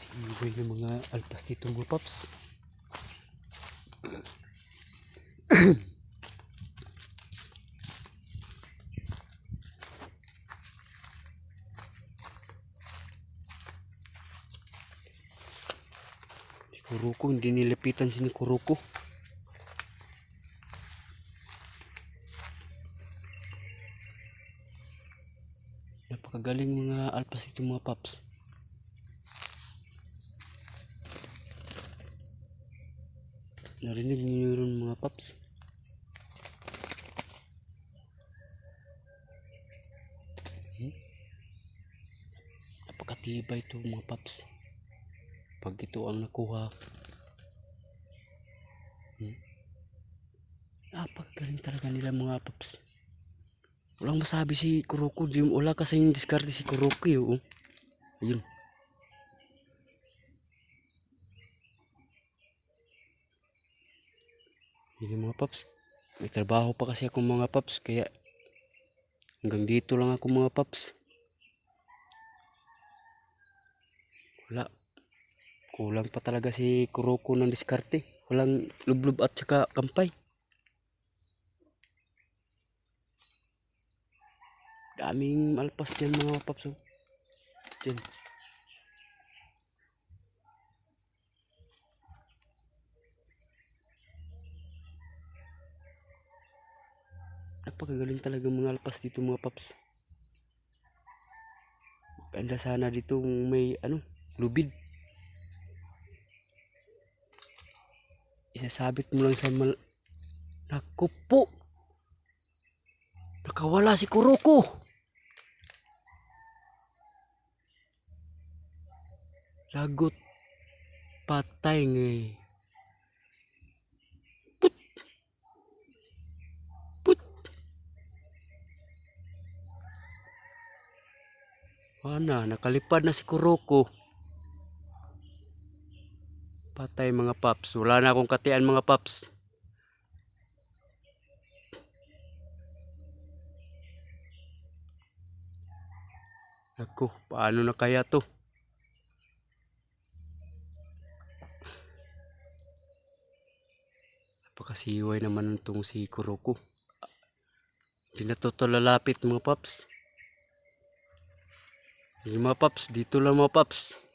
Napakasiboy ng mga alpas dito mga paps. Kuruko, hindi nilapitan si ni Kuruko. Napakagaling mga alpas dito mga paps. Narinig niyo yun mga paps? Hmm? Napakatibay ito mga paps. Pag ito ang nakuha. Hmm? Napakagaling talaga nila mga paps. Walang masabi si Kuroko. Di, wala kasi yung diskarte si Kuroko. Oh. Ayun. Yun mga paps. May trabaho pa kasi ako mga paps. Kaya hanggang dito lang ako mga paps. Wala. Kulang pa talaga si Kuroko ng diskarte. Walang lublob at saka kampay. Daming alpas dyan mga paps. Oh. Dyan. Napakagaling talaga mga alpas dito mga paps. Ganda sana dito may ano, lubid. Isasabit mo lang sa mal... Naku! Nakawala si Kuroko! Lagot. Patay ngay. Ana, nakalipad na si Kuroko. Patay mga paps. Wala na akong katian mga paps. Ako, paano na kaya to? Napakasiway naman itong si Kuroko. Hindi na to lalapit mga paps. Sige mga paps, dito lang mga paps.